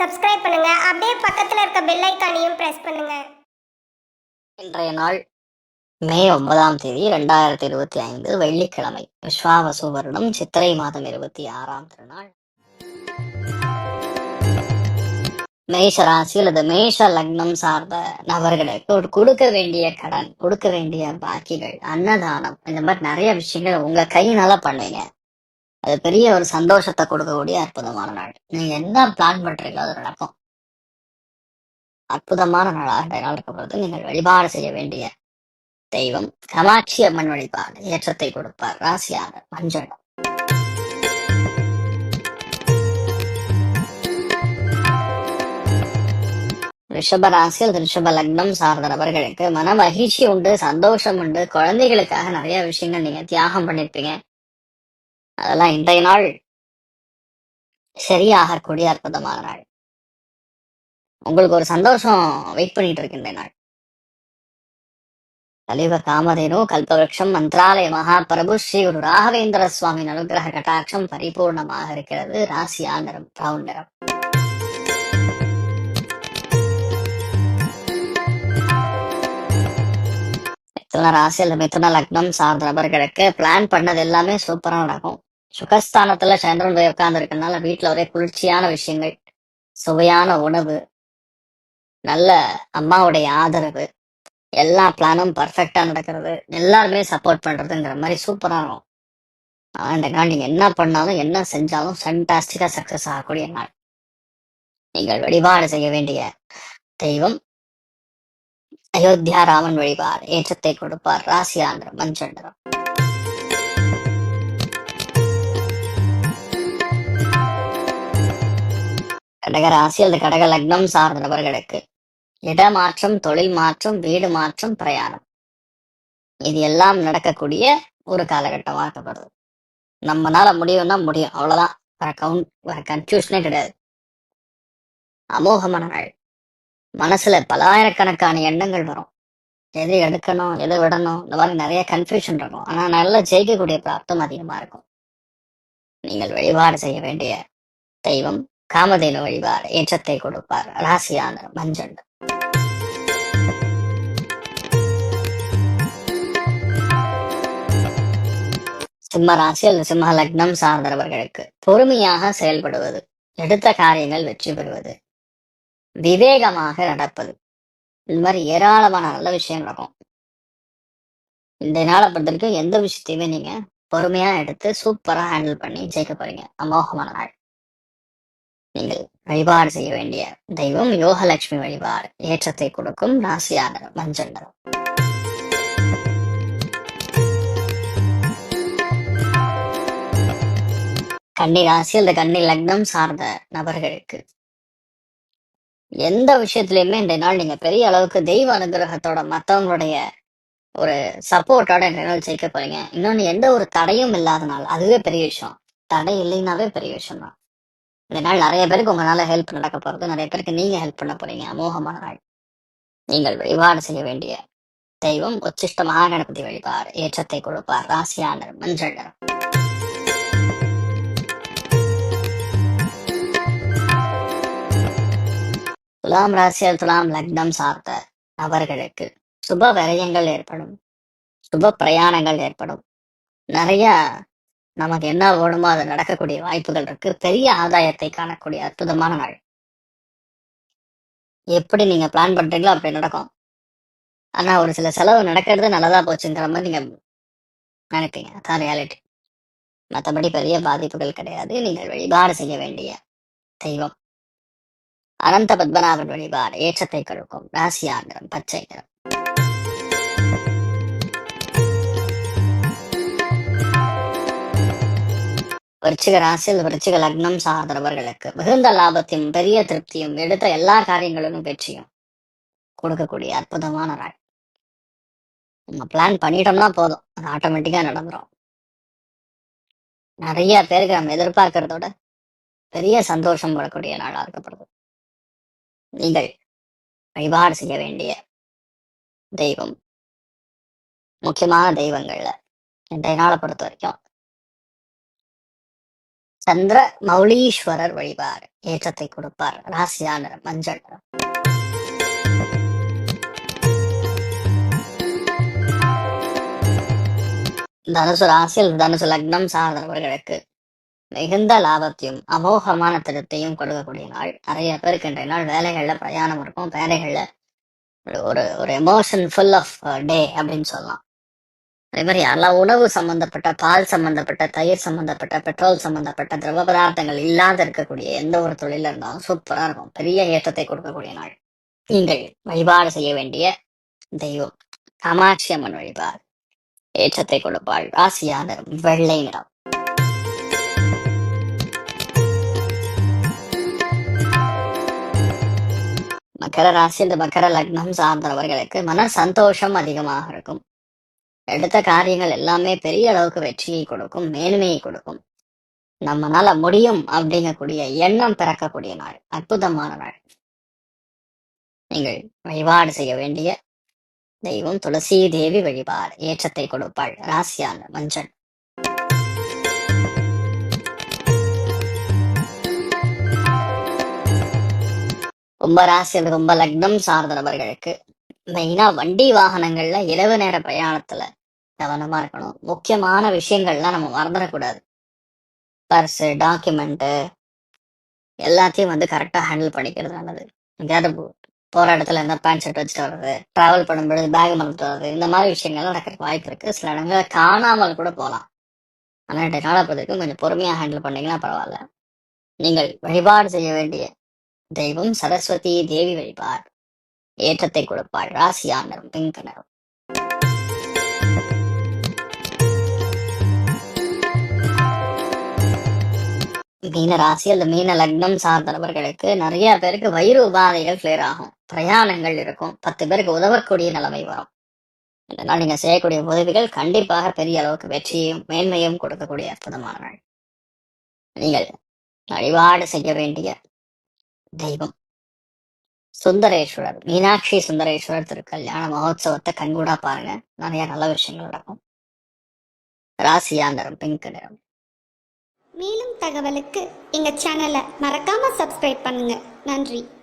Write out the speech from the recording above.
Subscribe பண்ணுங்க. அப்படியே பக்கத்துல இருக்க பெல் ஐக்கானையும் பிரஸ் பண்ணுங்க. இன்றைய நாள் மே ஒன்பதாம் தேதி ரெண்டாயிரத்தி இருபத்தி ஐந்து வெள்ளிக்கிழமை. விஸ்வாவசு வருடம் சித்திரை மாதம் இருபத்தி ஆறாம் திருநாள். மேஷ ராசி அல்லது மேஷ லக்னம் சார்ந்த நபர்களுக்கு ஒரு கொடுக்க வேண்டிய கடன் கொடுக்க வேண்டிய பாக்கிகள் அன்னதானம் இந்த மாதிரி நிறைய விஷயங்கள் உங்க கையினால பண்ணுவீங்க அது பெரிய ஒரு சந்தோஷத்தை கொடுக்கக்கூடிய அற்புதமான நாள். நீங்க என்ன பிளான் பண்றீங்களோ அது நடக்கும். அற்புதமான நாளாக இந்த நாள் இருக்கப்படுது நீங்கள் வழிபாடு செய்ய வேண்டிய தெய்வம் கமாட்சி அம்மன் வழிபாடு. ஏற்றத்தை கொடுப்பார் ராசியாக மஞ்சள். ரிஷப ராசி அல்லது ரிஷப லக்னம் சார்ந்த நபர்களுக்கு மன மகிழ்ச்சி உண்டு சந்தோஷம் உண்டு. குழந்தைகளுக்காக நிறைய விஷயங்கள் நீங்க தியாகம் பண்ணிருப்பீங்க. அதெல்லாம் இன்றைய நாள் சரியாகக்கூடிய அற்புதமான நாள். உங்களுக்கு ஒரு சந்தோஷம் வெயிட் பண்ணிட்டு இருக்கு நாள். கலிவ காமதேனு கல்பவருஷம் மந்திராலய மகாபிரபு ஸ்ரீ குரு ராகவேந்திர சுவாமி அனுகிரக கட்டாட்சம் பரிபூர்ணமாக இருக்கிறது. ராசியா நிறம் பிரவுன் நிறம். மிதுன ராசி மிதுன லக்னம் சார்ந்த நபர்களுக்கு பிளான் பண்ணது எல்லாமே சூப்பரா நடக்கும். சுகஸ்தானத்துல சந்திரன் போய் உட்கார்ந்து இருக்கனால வீட்டுல ஒரே குளிர்ச்சியான விஷயங்கள் சுவையான உணவு நல்ல அம்மாவுடைய ஆதரவு எல்லா பிளானும் பர்ஃபெக்டா நடக்கிறது எல்லாருமே சப்போர்ட் பண்றதுங்கிற மாதிரி சூப்பரா இருக்கும். ஆனா இந்த நாள் நீங்க என்ன பண்ணாலும் என்ன செஞ்சாலும் ஃபண்டாஸ்டிக்கா சக்சஸ் ஆகக்கூடிய நாள். நீங்கள் வழிபாடு செய்ய வேண்டிய தெய்வம் அயோத்தியா ராமன் வழிபார் ஏற்றத்தை கொடுப்பார் ராசியாந்திரம் மஞ்சள் நிறம் கடக ராசி அல்லது கடக லக்னம் சார்ந்த நபர்களுக்கு இடமாற்றம் தொழில் மாற்றம் வீடு மாற்றம் பிரயாணம். இது எல்லாம் நடக்கக்கூடிய ஒரு காலகட்டம் இருக்கப்படுது நம்மனால முடியும்னா முடியும். அவ்வளவுதான். வேற கவுண்ட் வேற கன்ஃபியூஷனே கிடையாது. அமோகமான நாள். மனசுல பலாயிரக்கணக்கான எண்ணங்கள் வரும். எது எடுக்கணும் எது விடணும் இந்த மாதிரி நிறைய கன்ஃபியூஷன் இருக்கும். ஆனா நல்லா ஜெயிக்கக்கூடிய பிராப்தம் அதிகமா இருக்கும். நீங்கள் வழிபாடு செய்ய வேண்டிய தெய்வம் காமதேனு வழிபாடு ஏற்றத்தை கொடுப்பார். ராசியான மஞ்சள். சிம்ம ராசி அல்லது சிம்ம லக்னம் சார்ந்தவர்களுக்கு பொறுமையாக செயல்படுவது எடுத்த காரியங்கள் வெற்றி பெறுவது விவேகமாக நடப்பது. இந்த மாதிரி ஏராளமான நல்ல விஷயம் நடக்கும். இந்த நாளை பொறுத்த வரைக்கும் எந்த விஷயத்தையுமே நீங்க பொறுமையா எடுத்து சூப்பரா ஹேண்டில் பண்ணி ஜெயிக்க போறீங்க. அமோகமான நாள். நீங்கள் வழிபாடு செய்ய வேண்டிய தெய்வம் யோகலட்சுமி வழிபாடு. ஏற்றத்தை கொடுக்கும் ராசியான மஞ்சள் நிறம். கன்னி ராசி அல்லது கன்னி லக்னம் சார்ந்த நபர்களுக்கு எந்த விஷயத்திலயுமே இந்த நாள் நீங்க பெரிய அளவுக்கு தெய்வ அனுகிரகத்தோட மத்தவங்களுடைய ஒரு சப்போர்ட்டோட இந்த நாள் ஜெயிக்க போறீங்க. இன்னொன்னு எந்த ஒரு தடையும் இல்லாத நாள். அதுவே பெரிய விஷயம். தடை இல்லைனாவே பெரிய விஷயம் தான். இந்த நாள் நிறைய பேருக்கு உங்களால ஹெல்ப் நடக்க போறது நிறைய பேருக்கு நீங்க ஹெல்ப் பண்ண போறீங்க. அமோகமான நாள். நீங்கள் வழிபாடு செய்ய வேண்டிய தெய்வம் உச்சிஷ்ட மகாகணபதி வழிபாடு. ஏற்றத்தை கொடுப்பார். ராசியான மஞ்சள் நிறம். துலாம் ராசியல் துலாம் லக்னம் சார்ந்த நபர்களுக்கு சுப விரயங்கள் ஏற்படும். சுப பிரயாணங்கள் ஏற்படும். நிறைய நமக்கு என்ன வேணுமோ அது நடக்கக்கூடிய வாய்ப்புகள் இருக்கு. பெரிய ஆதாயத்தை காணக்கூடிய அற்புதமான நாள். எப்படி நீங்க பிளான் பண்றீங்களோ அப்படி நடக்கும். ஆனா ஒரு சில செலவு நடக்கிறது நல்லதா போச்சுங்கிற மாதிரி நீங்க நினைப்பீங்க. அதான் ரியாலிட்டி மற்றபடி பெரிய பாதிப்புகள் கிடையாது. நீங்கள் வழிபாடு செய்ய வேண்டிய தெய்வம். அனந்த பத்மநாபன் வழிபாடு ஏற்றத்தை கொடுக்கும் ராசியா நிறம் பச்சை நிறம். விருச்சிக ராசியில் விருச்சிக லக்னம் சார்ந்தவர்களுக்கு மிகுந்த லாபத்தையும் பெரிய திருப்தியும் எடுத்த எல்லா காரியங்களிலும் வெற்றியும் கொடுக்கக்கூடிய அற்புதமான நாள். நம்ம பிளான் பண்ணிட்டோம்னா போதும். அது ஆட்டோமேட்டிக்கா நடந்துரும். நிறைய பேருக்கு நம்ம எதிர்பார்க்கறதோட பெரிய சந்தோஷம் வரக்கூடிய நாளாக இருக்கப்படுது. நீங்கள் வழிபாடு செய்ய வேண்டிய தெய்வம் முக்கியமான தெய்வங்கள்ல இன்றைய நாளை பொறுத்த வரைக்கும் சந்திர மௌலீஸ்வரர் வழிபாடு ஏற்றத்தை கொடுப்பார் ராசியான மஞ்சள் நிறம். தனுசு ராசியில் தனுசு லக்னம் சார்ந்தவர்களுக்கு மிகுந்த லாபத்தையும் அமோகமான திருத்தையும் கொடுக்கக்கூடிய நாள். நிறைய பேருக்கு இன்றைய நாள் வேலைகள்ல பிரயாணம் இருக்கும். வேலைகளில் ஒரு- ஒரு எமோஷன் ஃபுல் ஆஃப் டே அப்படின்னு சொல்லலாம். அதே மாதிரி யாரெல்லாம் உணவு சம்பந்தப்பட்ட பால் சம்பந்தப்பட்ட தயிர் சம்பந்தப்பட்ட பெட்ரோல் சம்பந்தப்பட்ட திரவ பதார்த்தங்கள் இல்லாத இருக்கக்கூடிய எந்த ஒரு தொழில இருந்தாலும் சூப்பரா இருக்கும். பெரிய ஏற்றத்தை கொடுக்கக்கூடிய நாள். நீங்கள் வழிபாடு செய்ய வேண்டிய தெய்வம். காமாட்சி அம்மன் வழிபாடு. ஏற்றத்தை கொடுப்பாள். ராசியான வெள்ளை நிறம். மகர ராசி இந்த மகர லக்னம் சார்ந்தவர்களுக்கு மன சந்தோஷம் அதிகமாக இருக்கும். எடுத்த காரியங்கள் எல்லாமே பெரிய அளவுக்கு வெற்றியை கொடுக்கும் மேன்மையை கொடுக்கும். நம்மனால முடியும் அப்படிங்கக்கூடிய எண்ணம் பிறக்கக்கூடிய நாள் அற்புதமான நாள். நீங்கள் வழிபாடு செய்ய வேண்டிய தெய்வம் துளசி தேவி வழிபாடு ஏற்றத்தை கொடுப்பாள் ராசியான மஞ்சள். ரொம்ப ராசி ரொம்ப லக்னம் சார்ந்த நபர்களுக்கு. மெயினா வண்டி வாகனங்கள்ல இரவு நேர பிரயாணத்துல கவனமா இருக்கணும். முக்கியமான விஷயங்கள்லாம் நம்ம மறந்துடக்கூடாது. பர்ஸு டாக்குமெண்ட்டு எல்லாத்தையும் வந்து கரெக்டா ஹேண்டில் பண்ணிக்கிறது நல்லது. எங்கேயாவது போ- போற இடத்துல இருந்தா பேண்ட் ஷர்ட் வச்சுட்டு வர்றது டிராவல் பண்ணும்பொழுது பேக் மறந்துட்டு வர்றது இந்த மாதிரி விஷயங்கள்லாம் நடக்கிறதுக்கு வாய்ப்பு இருக்கு. சில இடங்கள் காணாமல் கூட போகலாம். ஆனால் இன்றைய நாளை கொஞ்சம் பொறுமையாக ஹேண்டில் பண்ணீங்கன்னா பரவாயில்ல. நீங்கள் வழிபாடு செய்ய வேண்டிய தெய்வம் சரஸ்வதி தேவி வழிபார் ஏற்றத்தை கொடுப்பாள் ராசியா நிறம் பிங்க் நிறம் மீன ராசி அல்லது மீன லக்னம் சார்ந்த நபர்களுக்கு நிறைய பேருக்கு வயிறு உபாதைகள் கிளியர் ஆகும். பிரயாணங்கள் இருக்கும். பத்து பேருக்கு உதவக்கூடிய நிலைமை வரும். இதனால் நீங்க செய்யக்கூடிய உதவிகள் கண்டிப்பாக பெரிய அளவுக்கு வெற்றியையும் மேன்மையும் கொடுக்கக்கூடிய அற்புதமான நாள் நீங்கள் வழிபாடு செய்ய வேண்டிய தெய்வம். சுந்தரேஸ்வரர் மீனாட்சி சுந்தரேஸ்வரர் திருக்கல்யாண மகோத்சவத்தை கண்கூடா பாருங்க. நிறைய நல்ல விஷயங்கள் நடக்கும். ராசியா நிறம் பிங்க் நிறம். மேலும் தகவலுக்கு எங்க சேனலை மறக்காம சப்ஸ்கிரைப் பண்ணுங்க. நன்றி.